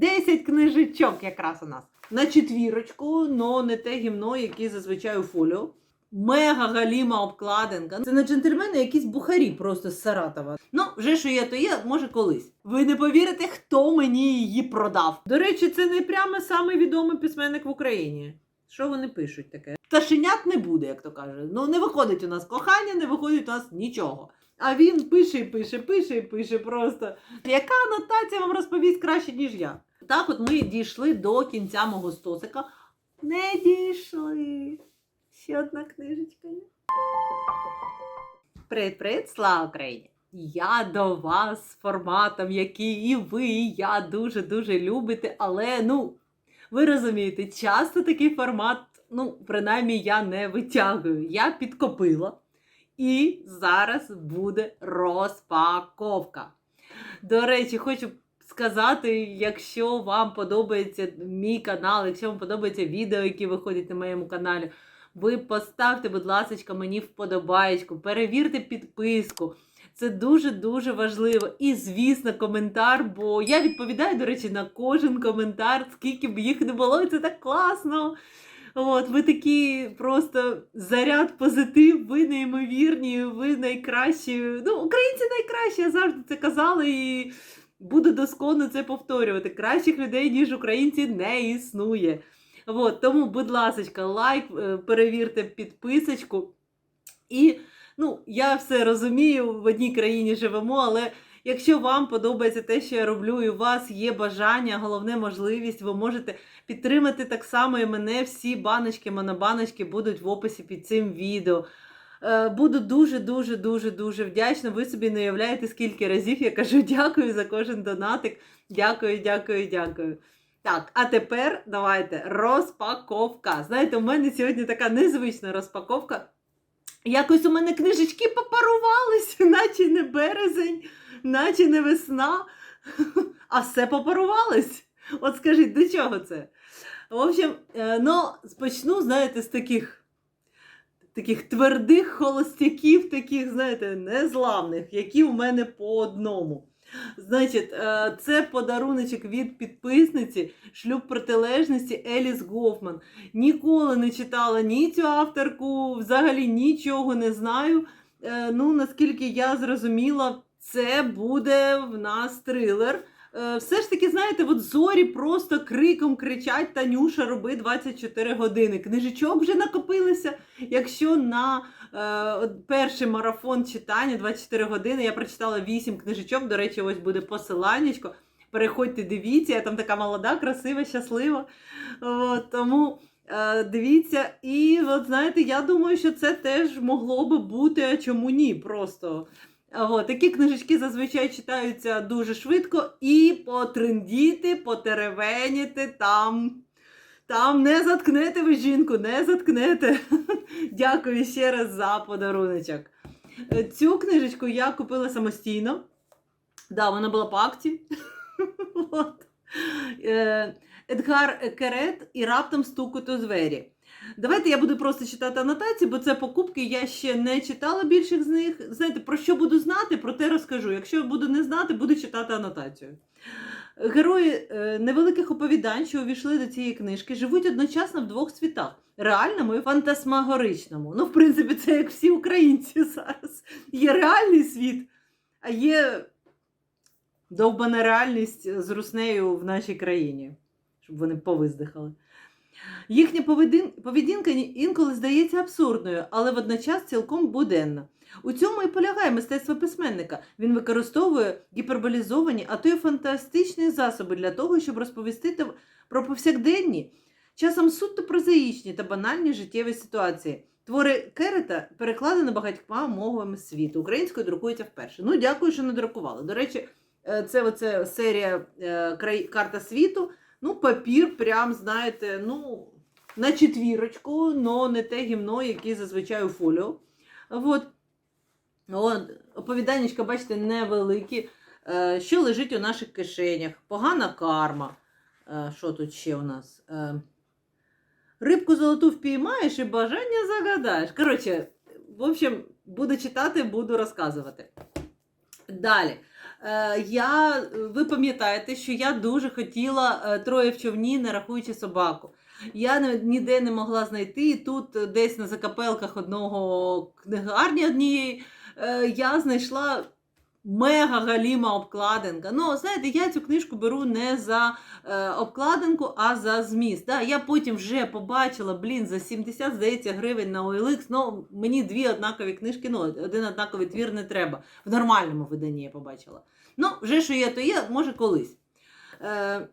10 книжечок якраз у нас. На четвірочку, но не те гімно, яке зазвичай у фоліо. Мега галіма обкладинка. Це не джентльмени, якісь бухарі просто з Саратова. Ну, вже що є, то є, може колись. Ви не повірите, хто мені її продав. До речі, це не прямо самий відомий письменник в Україні. Що вони пишуть таке? Пташенят не буде, як то каже. Ну не виходить у нас кохання, не виходить у нас нічого. А він пише і пише, пише і пише просто. Яка анотація вам розповість краще, ніж я? Так, от ми дійшли до кінця мого стосика. Не дійшли. Ще одна книжечка є. Привіт, привіт, слава Україні! Я до вас з форматом, який і ви, і я дуже-дуже любите, але ну, ви розумієте, часто такий формат, ну, принаймні, я не витягую. Я підкопила. І зараз буде розпаковка. До речі, хочу сказати, якщо вам подобається мій канал, якщо вам подобається відео, які виходять на моєму каналі, ви поставте, будь ласка, мені вподобаєчку, перевірте підписку. Це дуже-дуже важливо. І, звісно, коментар, бо я відповідаю, до речі, на кожен коментар, скільки б їх не було, і це так класно. От, ви такі просто заряд позитив, ви неймовірні, ви найкращі. Ну, українці найкращі, я завжди це казала і буду досконно це повторювати. Кращих людей, ніж українці, не існує. От, тому, будь ласка, лайк, е, перевірте підписочку. І ну, я все розумію, в одній країні живемо, але якщо вам подобається те, що я роблю, і у вас є бажання, головне можливість, ви можете підтримати так само і мене. Всі баночки, монобаночки будуть в описі під цим відео. Е, Буду дуже, дуже, дуже, дуже вдячна. Ви собі не уявляєте, скільки разів я кажу дякую за кожен донатик. Дякую, дякую, дякую. Так, а тепер давайте розпаковка. Знаєте, у мене сьогодні така незвична розпаковка. Якось у мене книжечки попарувалися, наче не березень, наче не весна, а все попарувалось. От скажіть, до чого це? В общем, е, ну, почну, знаєте, з таких, таких твердих холостяків, таких, знаєте, незламних, які у мене по одному. Значить, е, це подаруночок від підписниці шлюб протилежності Еліс Гофман. Ніколи не читала ні цю авторку, взагалі нічого не знаю. Е, Ну, наскільки я зрозуміла, це буде в нас трилер. Е, Все ж таки, знаєте, от зорі просто криком кричать Танюша, роби 24 години. Книжечок вже накопилися. Якщо на е, перший марафон читання 24 години я прочитала 8 книжечок. До речі, ось буде посиланнячко. Переходьте, дивіться, я там така молода, красива, щаслива. От, тому е, дивіться. І от знаєте, я думаю, що це теж могло би бути, а чому ні? Просто. От, такі книжечки зазвичай читаються дуже швидко і потрендіти, потеревеніти там. Там не заткнете ви жінку, не заткнете. Дякую ще раз за подаруночок. Е, Цю книжечку я купила самостійно. Да, вона була по акції. Е, Едгар Керет і раптом стукот у двері. Давайте я буду просто читати анотації, бо це покупки, я ще не читала більших з них. Знаєте, про що буду знати, про те розкажу. Якщо буду не знати, буду читати анотацію. Герої е, невеликих оповідань, що увійшли до цієї книжки, живуть одночасно в двох світах реальному і фантасмагоричному. Ну, в принципі, це як всі українці зараз. Є реальний світ, а є довбана реальність з руснею в нашій країні, щоб вони повиздихали. Їхня поведінка інколи здається абсурдною, але водночас цілком буденна. У цьому і полягає мистецтво письменника. Він використовує гіперболізовані, а то й фантастичні засоби для того, щоб розповісти про повсякденні, часом суто прозаїчні та банальні життєві ситуації. Твори Керета перекладено багатьма мовами світу. Українською друкується вперше. Ну, дякую, що не друкували. До речі, е, це оце серія е, Карта світу. Ну, папір, прям, знаєте, ну, на четвірочку, но не те гімно, яке зазвичай у фоліо. От. От, оповіданнячка, бачите, невеликі. Е, що лежить у наших кишенях? Погана карма. Е, що тут ще у нас? Е, рибку золоту впіймаєш і бажання загадаєш. Коротше, в общем, буду читати, буду розказувати. Далі. Е, я, ви пам'ятаєте, що я дуже хотіла е, троє в човні, не рахуючи собаку. Я ніде не могла знайти. І тут е, десь на закапелках одного книгарні однієї я знайшла мега галіма обкладинка. Ну, знаєте, я цю книжку беру не за е, обкладинку, а за зміст. Да, я потім вже побачила, блін, за 70, здається, гривень на OLX. Ну, мені дві однакові книжки, ну, один однаковий твір не треба. В нормальному виданні я побачила. Ну, вже що є, то є, може колись. Е,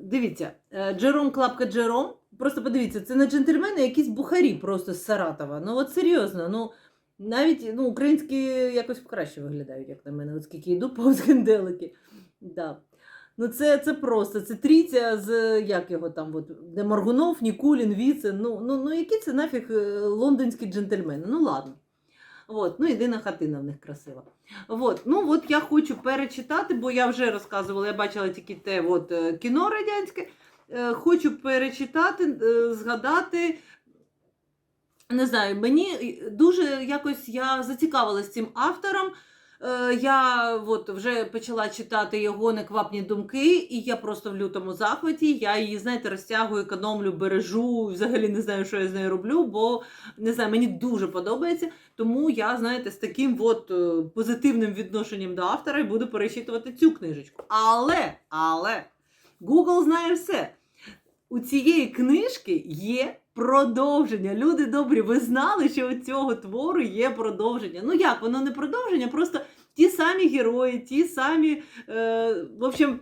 дивіться, е, Джером Клапка Джером. Просто подивіться, це не джентльмени, якісь бухарі просто з Саратова. Ну, от серйозно, ну. Навіть ну, українські якось краще виглядають, як на мене, от скільки йду повз генделики. Да. Ну, це, це просто, це трійця з як його там, от, де Моргунов, Нікулін, Віцин. Ну, ну, ну які це нафіг е, лондонські джентльмени? Ну ладно. От, ну, єдина хатина в них красива. От, ну, от я хочу перечитати, бо я вже розказувала, я бачила тільки те от, е, кіно радянське. Е, Хочу перечитати, згадати. Не знаю, мені дуже якось я зацікавилась цим автором. Е, Я от вже почала читати його неквапні думки, і я просто в лютому захваті. Я її, знаєте, розтягую, економлю, бережу. Взагалі не знаю, що я з нею роблю, бо не знаю, мені дуже подобається. Тому я, знаєте, з таким от е, позитивним відношенням до автора і буду перечитувати цю книжечку. Але, але Google знає все. У цієї книжки є продовження. Люди добрі, ви знали, що у цього твору є продовження. Ну як, воно не продовження, просто ті самі герої, ті самі. Е, в общем,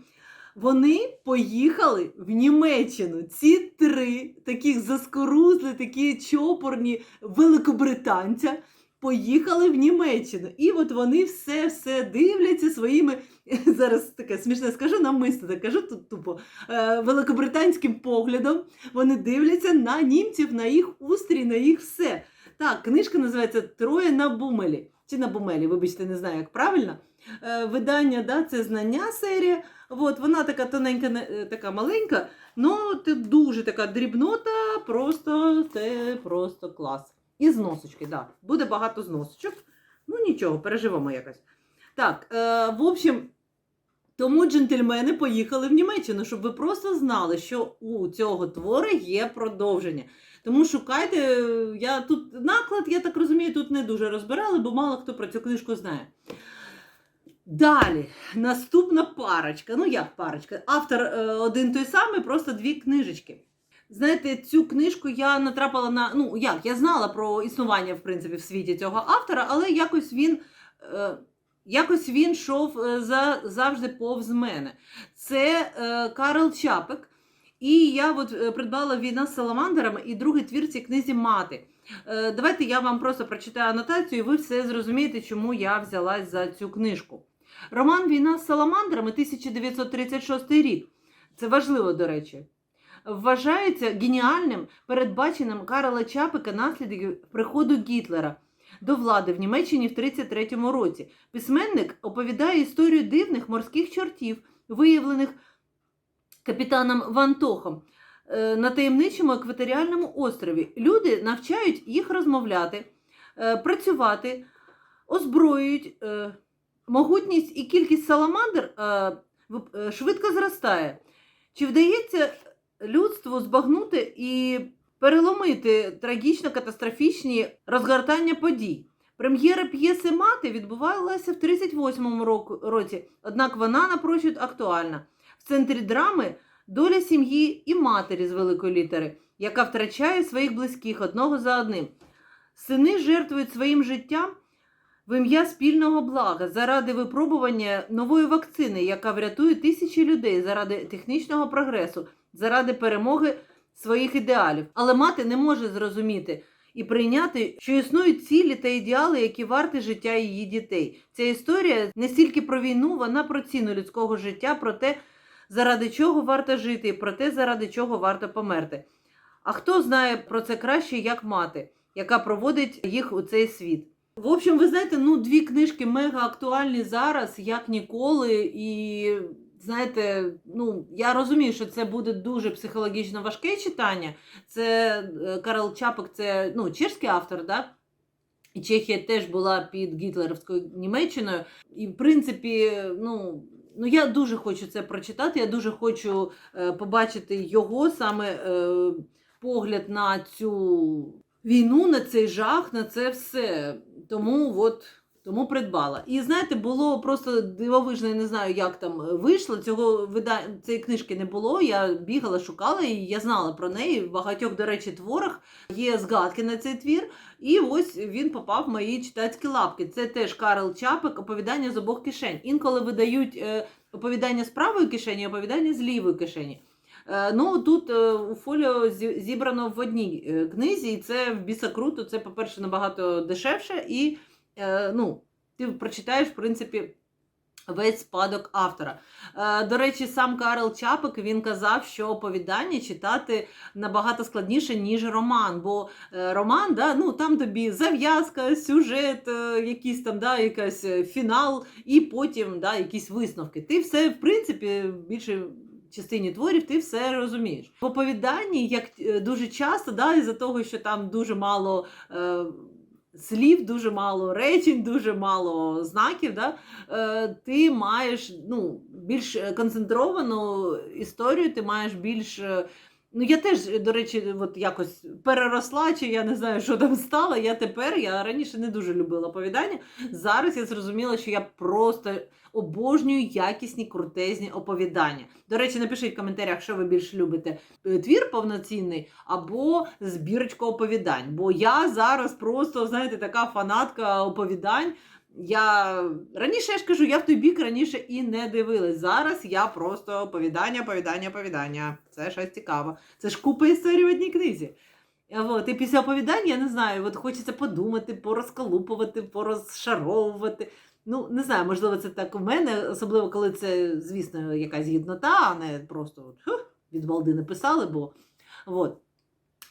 вони поїхали в Німеччину. Ці три таких заскорузли, такі чопорні великобританця. Поїхали в Німеччину, і от вони все все дивляться своїми зараз таке смішне скажу, намисто так кажу тут тупо е, великобританським поглядом. Вони дивляться на німців, на їх устрій, на їх все. Так, книжка називається Троє на бумелі. Чи на бумелі, вибачте, не знаю, як правильно. Е, видання, да, це знання серія. От, вона така тоненька, е, така маленька, ти дуже така дрібнота, просто це просто клас. І зносочки, да. Буде багато зносочок. Ну нічого, переживемо якось. Так, е, в общем, тому джентльмени поїхали в Німеччину, щоб ви просто знали, що у цього твору є продовження. Тому шукайте, е, я тут наклад, я так розумію, тут не дуже розбирали, бо мало хто про цю книжку знає. Далі, наступна парочка. Ну, як парочка? Автор е, один той самий, просто дві книжечки. Знаєте, цю книжку я натрапила на. Ну, як, я знала про існування, в принципі, в світі цього автора, але якось він. Е, Якось він йшов е, за, завжди повз мене. Це е, Карл Чапик. І я от е, придбала Війна з саламандерами і другий твір цій книзі мати. Е, давайте я вам просто прочитаю анотацію, і ви все зрозумієте, чому я взялась за цю книжку. Роман Війна з саламандрами 1936 рік. Це важливо, до речі. Вважається геніальним передбаченим Карла Чапика наслідків приходу Гітлера до влади в Німеччині в 1933 році. Письменник оповідає історію дивних морських чортів, виявлених капітаном Вантохом е, на таємничому екваторіальному острові. Люди навчають їх розмовляти, е, працювати, озброюють. е, Могутність і кількість саламандр швидко зростає. Чи вдається людству збагнути і переломити трагічно катастрофічні розгортання подій? Прем'єра п'єси Мати відбувалася в 38-му року- році, однак вона напрочуд актуальна. В центрі драми доля сім'ї і матері з великої літери, яка втрачає своїх близьких одного за одним. Сини жертвують своїм життям в ім'я спільного блага заради випробування нової вакцини, яка врятує тисячі людей заради технічного прогресу, заради перемоги своїх ідеалів. Але мати не може зрозуміти і прийняти, що існують цілі та ідеали, які варті життя її дітей. Ця історія не стільки про війну, вона про ціну людського життя, про те, заради чого варто жити, і про те, заради чого варто померти. А хто знає про це краще, як мати, яка проводить їх у цей світ? В общем, ви знаєте, ну дві книжки мега актуальні зараз, як ніколи. І знаєте, ну я розумію, що це буде дуже психологічно важке читання. Це е, Карл Чапик, це ну, чешський автор, да? І Чехія теж була під гітлерівською Німеччиною. І, в принципі, ну, ну я дуже хочу це прочитати. Я дуже хочу е, побачити його саме е, погляд на цю війну, на цей жах, на це все. Тому от. Тому придбала. І знаєте, було просто дивовижно, я не знаю, як там вийшло. Цього вида... цієї книжки не було. Я бігала, шукала і я знала про неї. В багатьох, до речі, творах є згадки на цей твір. І ось він попав в мої читацькі лапки. Це теж Карл Чапик, оповідання з обох кишень. Інколи видають е, оповідання з правої кишені, оповідання з лівої кишені. Е, Ну тут е, у фоліо зібрано в одній е, книзі, і це в біса круто. Це, по-перше, набагато дешевше, і е, ну, ти прочитаєш, в принципі, весь спадок автора. Е, До речі, сам Карл Чапик він казав, що оповідання читати набагато складніше, ніж роман. Бо е, роман, да, ну, там тобі зав'язка, сюжет, е, якийсь там, да, якась е, фінал, і потім да, якісь висновки. Ти все, в принципі, більше. Частині творів ти все розумієш. В оповіданні, як е, дуже часто, да, із-за того, що там дуже мало е, слів, дуже мало речень, дуже мало знаків, да, е, ти маєш ну, більш е, концентровану історію, ти маєш більш. Ну, я теж, до речі, от якось переросла, чи я не знаю, що там стало. Я тепер, я раніше не дуже любила оповідання. Зараз я зрозуміла, що я просто обожнюю якісні крутезні оповідання. До речі, напишіть в коментарях, що ви більше любите е, твір повноцінний або збірочку оповідань. Бо я зараз просто, знаєте, така фанатка оповідань. Я раніше я ж кажу, я в той бік раніше і не дивилась. Зараз я просто оповідання, оповідання, оповідання. Це щось цікаве. Це ж купа історій в одній книзі. От, і після оповідання, я не знаю, от хочеться подумати, порозколупувати, порозшаровувати. Ну, не знаю, можливо, це так у мене, особливо коли це, звісно, якась гіднота, а не просто от, «Хух, від балди написали, бо от,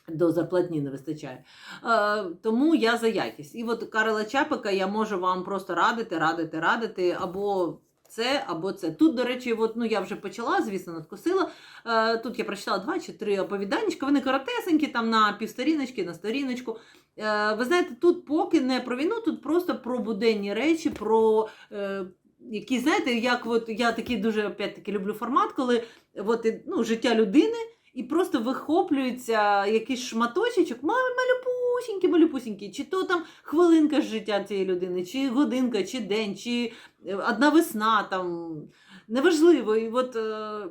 до зарплатні не вистачає. Е, тому я за якість. І от Карла Чапика я можу вам просто радити, радити, радити, або це, або це. Тут, до речі, от, ну, я вже почала, звісно, надкусила. Е, тут я прочитала два чи три оповіданечка, вони коротесенькі, там на півсторіночки, на сторіночку. Е, ви знаєте, тут поки не про війну, тут просто про буденні речі, про. Е, які, знаєте, як от я такий дуже опять-таки люблю формат, коли от, ну, життя людини і просто вихоплюється якийсь шматочечок, ма- малюпусінький, малюпусінький, чи то там хвилинка життя цієї людини, чи годинка, чи день, чи е, одна весна, там неважливо. І от е,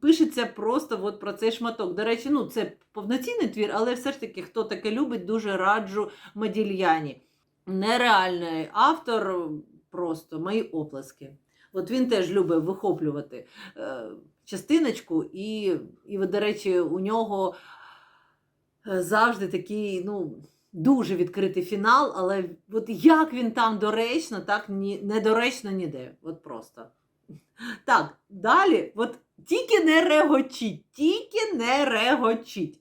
пишеться просто от про цей шматок. До речі, ну це повноцінний твір, але все ж таки, хто таке любить, дуже раджу Модільяні. Нереальний автор, просто мої оплески. От він теж любить вихоплювати е, частиночку, і, і, до речі, у нього е, завжди такий, ну, дуже відкритий фінал, але от як він там доречно, так ні, недоречно ніде. От просто. Так, далі, от тільки не регочіть, тільки не регочіть.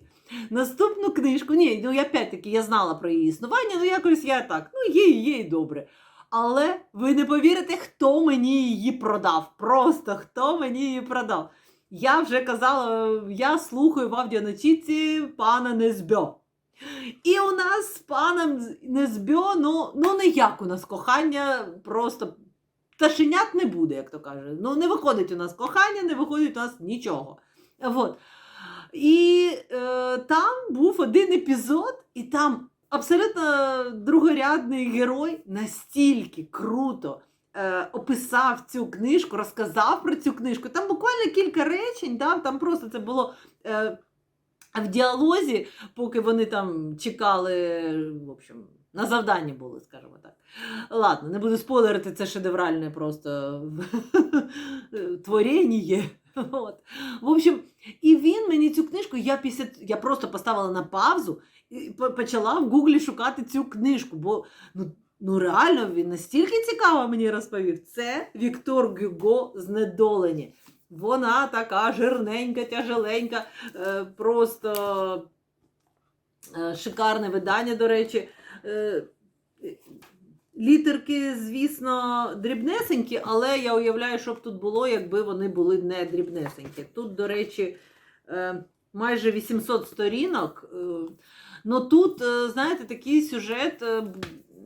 Наступну книжку, ні, ну я опять-таки я знала про її існування, ну якось я так, ну є, є і добре. Але ви не повірите, хто мені її продав. Просто хто мені її продав. Я вже казала, я слухаю в аудіоночітці пана Незбьо. І у нас з паном Незбьо, ну, ну ніяк у нас кохання, просто пташенят не буде, як то кажуть. Ну, не виходить у нас кохання, не виходить у нас нічого. Вот. І е, там був один епізод, і там абсолютно другорядний герой настільки круто е, описав цю книжку, розказав про цю книжку. Там буквально кілька речень, да, там просто це було. Е, в діалозі, поки вони там чекали, в общем, на завданні були, скажімо так. Ладно, не буду спойлерити, це шедевральне просто творіння. От. В общем, і він мені цю книжку, я після я просто поставила на паузу почала в Гуглі шукати цю книжку, бо ну, ну реально він настільки цікаво мені розповів. Це Віктор Гюго знедолені. Вона така жирненька, тяжеленька, е, просто е, шикарне видання, до речі. Е, Літерки, звісно, дрібнесенькі, але я уявляю, що б тут було, якби вони були не дрібнесенькі. Тут, до речі, майже 800 сторінок. Ну тут, е, знаєте, такий сюжет е,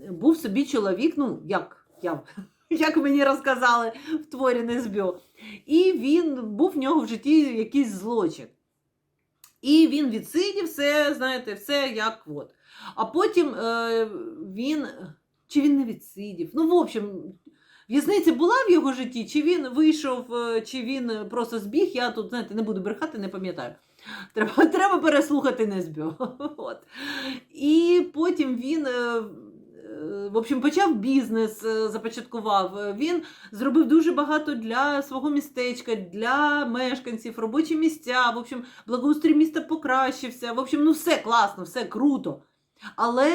був собі чоловік, ну, як, я, як мені розказали в творі Незбьо. І він був в нього в житті якийсь злочин. І він відсидів все, знаєте, все як от. А потім е, він. Чи він не відсидів? Ну, в общем, в'язниця була в його житті, чи він вийшов, е, чи він просто збіг. Я тут, знаєте, не буду брехати, не пам'ятаю. Треба, треба переслухати Незбьо. От. І потім він. е, е, В общем, почав бізнес, е, започаткував. Він зробив дуже багато для свого містечка, для мешканців, робочі місця. В общем, благоустрій міста покращився. В общем, ну все класно, все круто. Але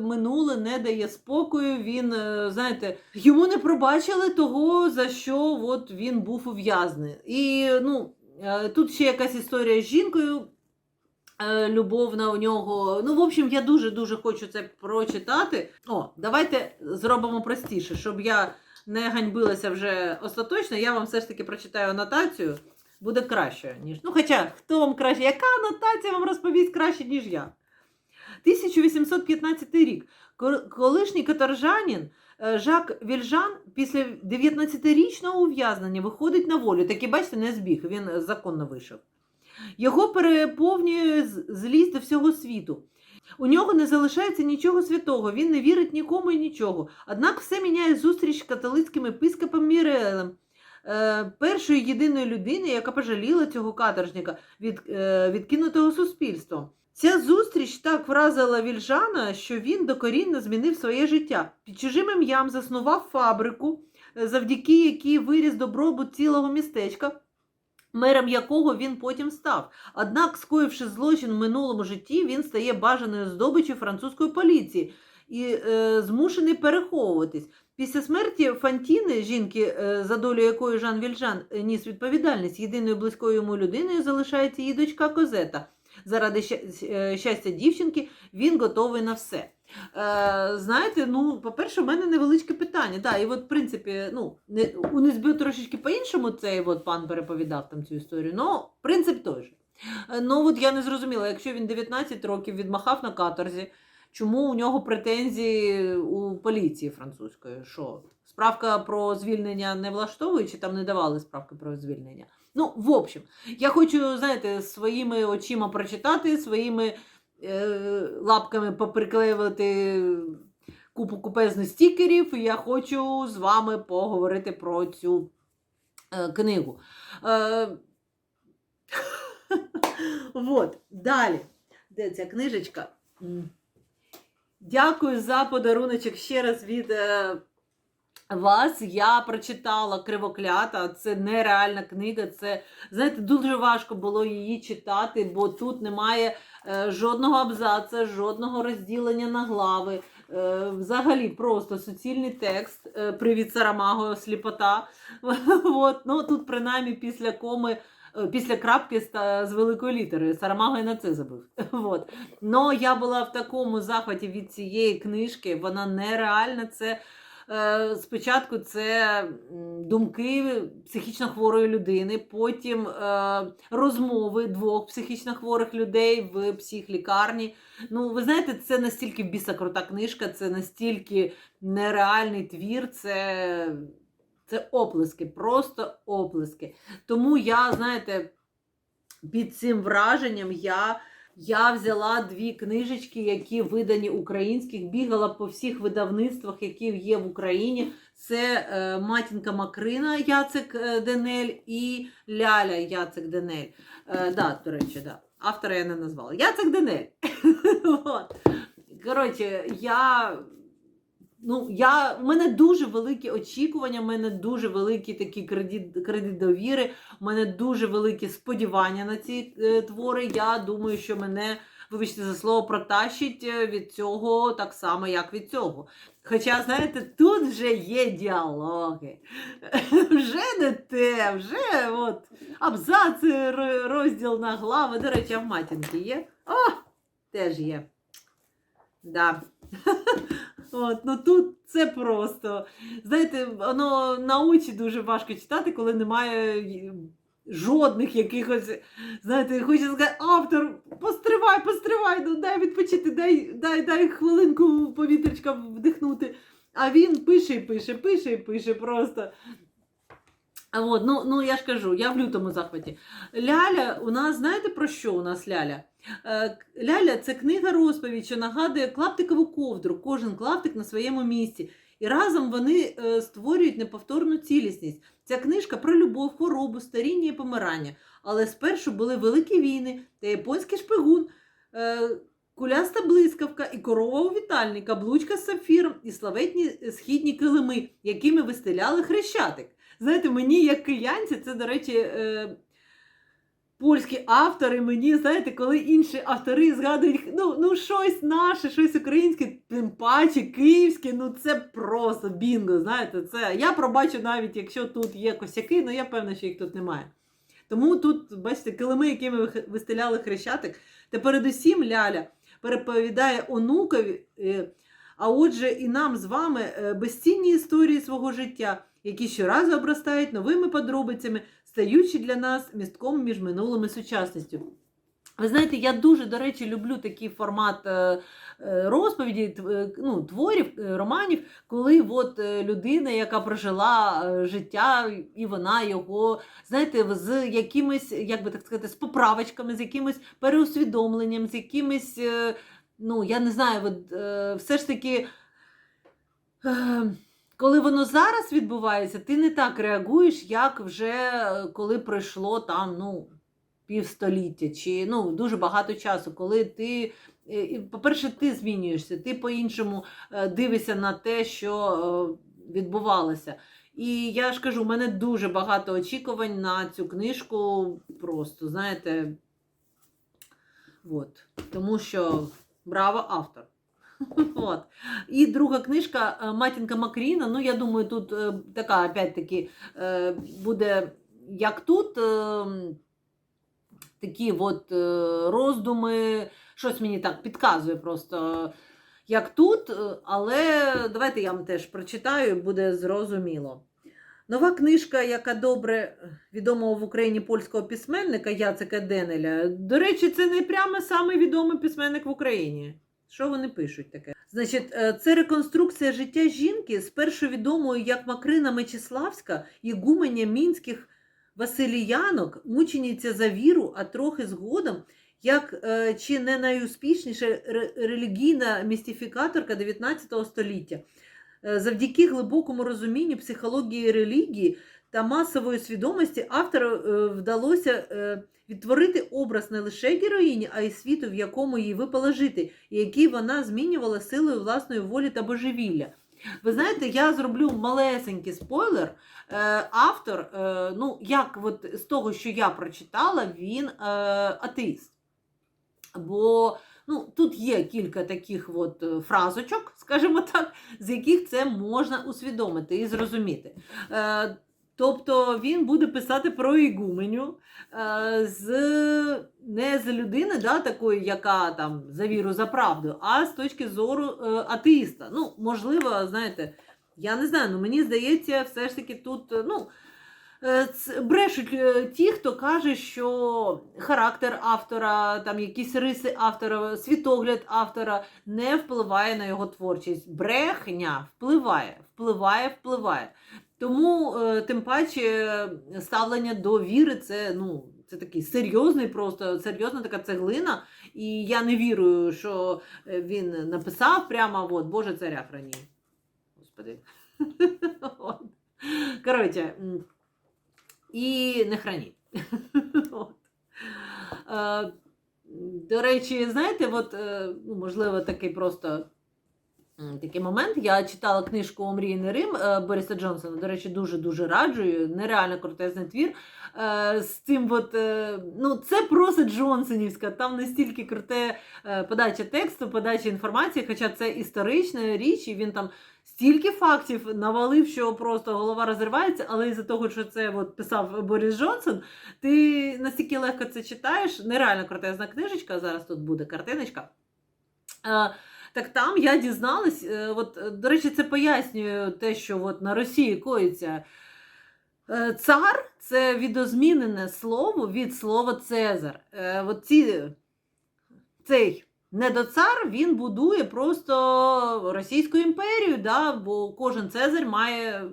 минуле не дає спокою. Він, знаєте, йому не пробачили того, за що от він був ув'язнений. І ну, тут ще якась історія з жінкою. е, Любовна у нього. Ну, в общем, я дуже-дуже хочу це прочитати. О, давайте зробимо простіше, щоб я не ганьбилася вже остаточно. Я вам все ж таки прочитаю анотацію. Буде краще, ніж. Ну, хоча, хто вам краще? Яка анотація вам розповість краще, ніж я? 1815 рік. Колишній каторжанин е, Жак Вільжан після 19-річного ув'язнення виходить на волю. Таки, бачите, не збіг, він е, законно вийшов. Його переповнює злість до всього світу. У нього не залишається нічого святого, він не вірить нікому і нічого. Однак все міняє зустріч з католицьким епископом Мірелем, е, першою єдиною людиною, яка пожаліла цього каторжника від е, відкинутого суспільством. Ця зустріч так вразила Вільжана, що він докорінно змінив своє життя. Під чужим ім'ям заснував фабрику, е, завдяки якій виріс добробут цілого містечка, мером якого він потім став. Однак, скоївши злочин в минулому житті, він стає бажаною здобиччю французької поліції і е, змушений переховуватись. Після смерті Фантіни, жінки, е, за долю якої Жан Вільжан е, ніс відповідальність, єдиною близькою йому людиною залишається її дочка Козета. Заради е, щастя дівчинки він готовий на все. Е, знаєте, ну, по-перше, в мене невеличке питання. Да, і от, в принципі, ну, не, у Незбю трошечки по-іншому цей от пан переповідав там цю історію, але принцип той же. Е, Ну, от я не зрозуміла, якщо він 19 років відмахав на каторзі, чому у нього претензії у поліції французької? Що? Справка про звільнення не влаштовує, чи там не давали справки про звільнення? Ну, в общем, я хочу, знаєте, своїми очима прочитати, своїми е, лапками поприклеювати купу купезних стікерів, і я хочу з вами поговорити про цю е, книгу. Е, вот, далі. Де ця книжечка? Дякую за подаруночок ще раз від е, вас. Я прочитала Кривоклята. Це нереальна книга. Це, знаєте, дуже важко було її читати, бо тут немає е, жодного абзаца, жодного розділення на глави. Е, взагалі просто суцільний текст. Е, Привіт, Сарамаго, сліпота. От, ну, тут, принаймні, після коми. е, Після крапки з великої літери. Сарамаго і на це забив. От. Но я була в такому захваті від цієї книжки. Вона нереальна. Це спочатку це думки психічно хворої людини, потім е, розмови двох психічно хворих людей в психлікарні. Ну, ви знаєте, це настільки біса крута книжка, це настільки нереальний твір. Це. Це оплески, просто оплески. Тому я, знаєте, під цим враженням я, я взяла дві книжечки, які видані українських, бігала по всіх видавництвах, які є в Україні. Це е, Матінка Макрина Яцек е, Денель і Ляля Яцек Денель. Е, да, до речі, да. Автора я не назвала. Яцек Денель. Коротше, я. Ну, я, у мене дуже великі очікування, у мене дуже великий такий кредит, кредит довіри, у мене дуже великі сподівання на ці е, твори. Я думаю, що мене, вибачте за слово, протащить е, від цього так само, як від цього. Хоча, знаєте, тут вже є діалоги. Вже не те, вже от абзац, розділ на глави. До речі, а в матінки є? О, теж є. Да. От, ну тут це просто. Знаєте, воно на очі дуже важко читати, коли немає жодних якихось, знаєте, хоче сказати, автор, постривай, постривай, ну дай відпочити, дай, дай, дай хвилинку повітрячка вдихнути. А він пише і пише, пише і пише просто. От, ну, ну я ж кажу, я в лютому захваті. Ляля, у нас, знаєте про що у нас ляля? Е, Ляля це книга розповідь, що нагадує клаптикову ковдру, кожен клаптик на своєму місці. І разом вони е, створюють неповторну цілісність. Ця книжка про любов, хворобу, старіння і помирання. Але спершу були великі війни та японський шпигун, е, куляста блискавка і корова у вітальні, каблучка з сапфіром і славетні східні килими, якими вистеляли хрещатик. Знаєте, мені, як киянці, це, до речі, е, польські автори. Мені, знаєте, коли інші автори згадують ну, ну щось наше, щось українське, тим паче київське, ну це просто бінго. Знаєте, це я пробачу навіть, якщо тут є косяки, але я певна, що їх тут немає. Тому тут, бачите, килими, якими вистеляли хрещатик, та передусім Ляля переповідає онукові, е, а отже, і нам з вами е, безцінні історії свого життя, які щоразу обростають новими подробицями, стаючи для нас містком між минулим і сучасністю. Ви знаєте, я дуже, до речі, люблю такий формат е, е, розповіді, е, ну, творів, романів, коли от людина, яка прожила життя, і вона його, знаєте, з якимись, як би так сказати, з поправочками, з якимось переусвідомленням, з якимись, ну, я не знаю, от, все ж таки. Коли воно зараз відбувається, ти не так реагуєш, як вже е, коли пройшло там, ну, півстоліття чи ну, дуже багато часу, коли ти, е, по-перше, ти змінюєшся, ти по-іншому е, дивишся на те, що відбувалося. І я ж кажу, у мене дуже багато очікувань на цю книжку. Просто, знаєте, от. тому що браво автор. От. І друга книжка е, Матінка Макріна. Ну, я думаю, тут е, така, опять-таки, е, буде як тут. е, Такі от роздуми, щось мені так підказує просто, як тут, але давайте я вам теж прочитаю, буде зрозуміло. Нова книжка, яка добре відомого в Україні польського письменника Яцека Денеля. До речі, це не прямо самий відомий письменник в Україні. Що вони пишуть таке? Значить, е, це реконструкція життя жінки, спершу відомої як Макрина Мечиславська, ігуменя мінських Василіянок, мучениця за віру, а трохи згодом, як е, чи не найуспішніша релігійна містифікаторка 19 століття. Е, Завдяки глибокому розумінню психології релігії та масової свідомості автору вдалося відтворити образ не лише героїні, а й світу, в якому їй випало жити, і який вона змінювала силою власної волі та божевілля. Ви знаєте, я зроблю малесенький спойлер. Е, автор, е, ну, як от з того, що я прочитала, він е, атеїст. Бо ну, тут є кілька таких от фразочок, скажімо так, з яких це можна усвідомити і зрозуміти. Тобто він буде писати про ігуменю е, з не з людини, да, такої, яка там за віру за правду, а з точки зору е, атеїста. Ну, можливо, знаєте, я не знаю, ну мені здається, все ж таки тут, е, ну. Брешуть ті, хто каже, що характер автора, там якісь риси автора, світогляд автора не впливає на його творчість. Брехня впливає, впливає, впливає. Тому, е, тим паче, ставлення до віри це, ну, це такий серйозний, просто серйозна така цеглина. І я не вірю, що е, він написав прямо от, Боже царя храні. Господи. Коротше, і не храніть. От. Е, До речі, знаєте, от, ну, можливо, такий просто такий момент. Я читала книжку Омрійний Рим е, Бориса Джонсона. До речі, дуже-дуже раджую. Нереально крутезний твір. Е, З цим от, е, ну, це просто Джонсонівська. Там настільки круте подача тексту, подача інформації, хоча це історична річ, і він там стільки фактів навалив, що просто голова розривається, але із-за того, що це от писав Борис Джонсон, ти настільки легко це читаєш. Нереально крутезна книжечка. Зараз тут буде картиночка. Так там я дізналась, е, от, е, до речі, це пояснює те, що от на Росії коїться. Е, Цар це відозмінене слово від слова Цезар. От ці, цей недоцар він будує просто Російську імперію, да, бо кожен Цезар має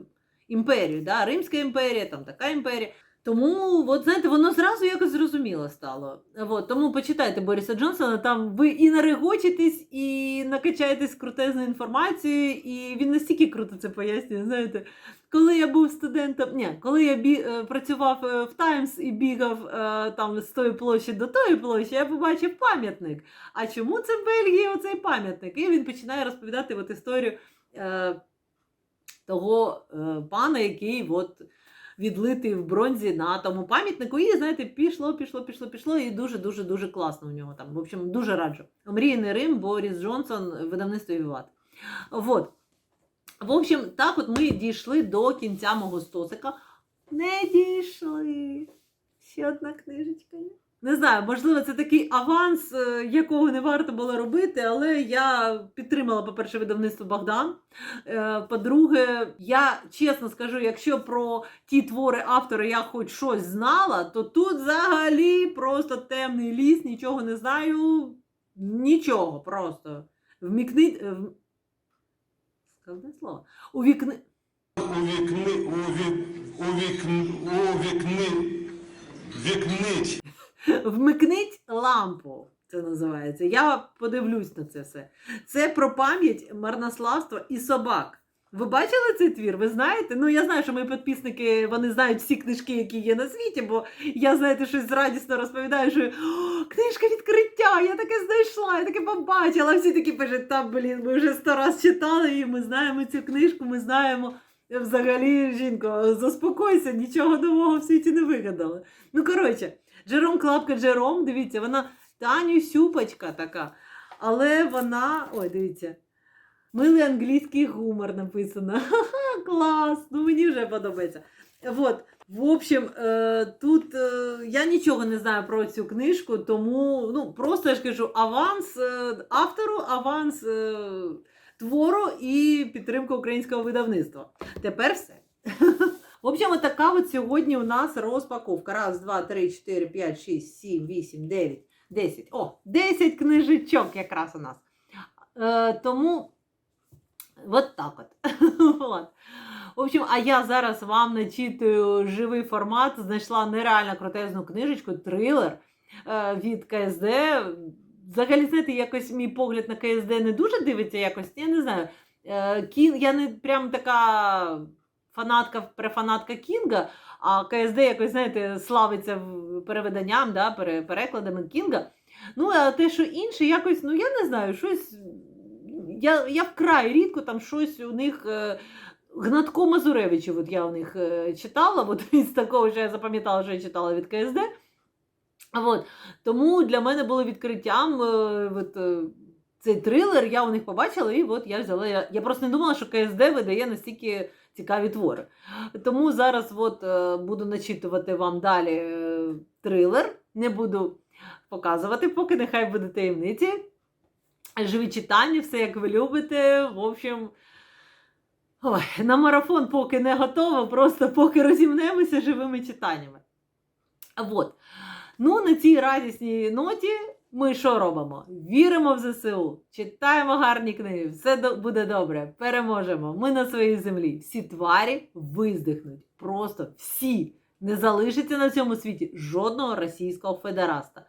імперію, да, Римська імперія, там така імперія. Тому, от, знаєте, воно зразу якось зрозуміло стало. От, тому почитайте Бориса Джонсона, там ви і нарегочитесь, і накачаєтесь крутезною інформацією, і він настільки круто це пояснює. Знаєте, коли я був студентом, ні, коли я бі, е, працював е, в Таймс і бігав е, там з тої площі до тої площі, я побачив пам'ятник. А чому це в Бельгії оцей пам'ятник? І він починає розповідати от історію е, того е, пана, який от відлитий в бронзі на тому пам'ятнику. І, знаєте, пішло, пішло, пішло, пішло, і дуже-дуже дуже класно у нього там. В общем, дуже раджу. Мрійний Рим, Боріс Джонсон, видавництво Віват. Вот. В общем, так от ми дійшли до кінця мого стосика. Не дійшли. Ще одна книжечка є. Не знаю, можливо, це такий аванс, е, якого не варто було робити, але я підтримала, по-перше, видавництво Богдан. Е, По-друге, я чесно скажу, якщо про ті твори автора я хоч щось знала, то тут взагалі просто темний ліс, нічого не знаю, нічого просто. Вмікнить. е, Складне слово. Увікни. у вікни, у вік, у вікн, вікни, вікнить. Вмикніть лампу. Це називається. Я подивлюсь на це все. Це про пам'ять, марнославства і собак. Ви бачили цей твір? Ви знаєте? Ну, я знаю, що мої підписники вони знають всі книжки, які є на світі, бо я, знаєте, щось радісно розповідаю, що «О, книжка відкриття, я таке знайшла, я таке побачила. Всі такі пишуть, там, блін, ми вже сто раз читали і ми знаємо цю книжку, ми знаємо. Взагалі, жінко, заспокойся, нічого нового в світі не вигадали. Ну, коротше, Джером Клапка Джером, дивіться, вона Таню Сюпочка така. Але вона. Ой, дивіться. Милий англійський гумор написано. Ха-ха, клас! Ну мені вже подобається. Вот. В общем, е, тут е, я нічого не знаю про цю книжку, тому ну, просто я ж кажу аванс е, автору, аванс твору і підтримка українського видавництва. Тепер все. В общем, така от сьогодні у нас розпаковка. Раз, два, три, чотири, п'ять, шість, сім, вісім, дев'ять, десять. О, десять книжечок якраз у нас. Е, тому от так от. от. В общем, а я зараз вам начитую живий формат. Знайшла нереально крутезну книжечку, трилер е, від КСД. Взагалі, знаєте, якось мій погляд на КСД не дуже дивиться якось, я не знаю. Е, я не прям така фанатка, префанатка Кінга, а КСД якось, знаєте, славиться перевиданням, да, перекладами Кінга. Ну, а те, що інше, якось, ну я не знаю, щось. Я, я вкрай рідко там щось у них. Е, Гнатко Мазуревича, от я у них е, читала, от із такого, що я запам'ятала, що я читала від КСД. От. Тому для мене було відкриттям е, от, цей трилер, я у них побачила, і от я взяла. Я, я просто не думала, що КСД видає настільки цікаві твори. Тому зараз от, е, буду начитувати вам далі е, трилер. Не буду показувати, поки нехай буде таємниці. Живі читання, все як ви любите. В общем, ой, на марафон поки не готова, просто поки розімнемося живими читаннями. От. Ну, на цій радісній ноті ми що робимо? Віримо в ЗСУ, читаємо гарні книги, все буде добре, переможемо. Ми на своїй землі. Всі тварі виздихнуть. Просто всі. Не залишиться на цьому світі жодного російського федераста.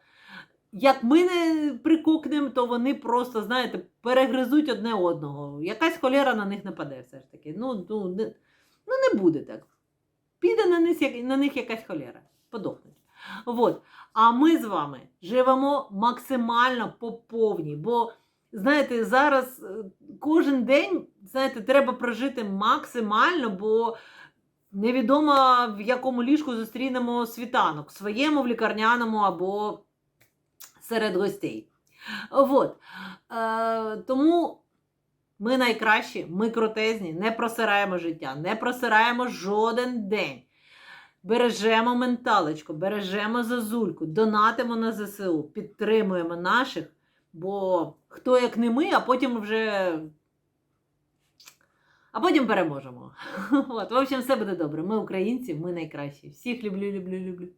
Як ми не прикокнемо, то вони просто, знаєте, перегризуть одне одного. Якась холера на них нападе все ж таки. Ну, ну, не, ну не буде так. Піде на них, на них якась холера. Подохнуть. От. А ми з вами живемо максимально по повній. Бо, знаєте, зараз е, кожен день, знаєте, треба прожити максимально, бо невідомо в якому ліжку зустрінемо світанок, своєму в лікарняному або серед гостей. От. Е, тому ми найкращі, ми крутезні, не просираємо життя, не просираємо жоден день. Бережемо менталочку, бережемо зазульку, донатимо на ЗСУ, підтримуємо наших, бо хто як не ми, а потім вже А потім переможемо. От, в общем, все буде добре. Ми українці, ми найкращі. Всіх люблю, люблю, люблю.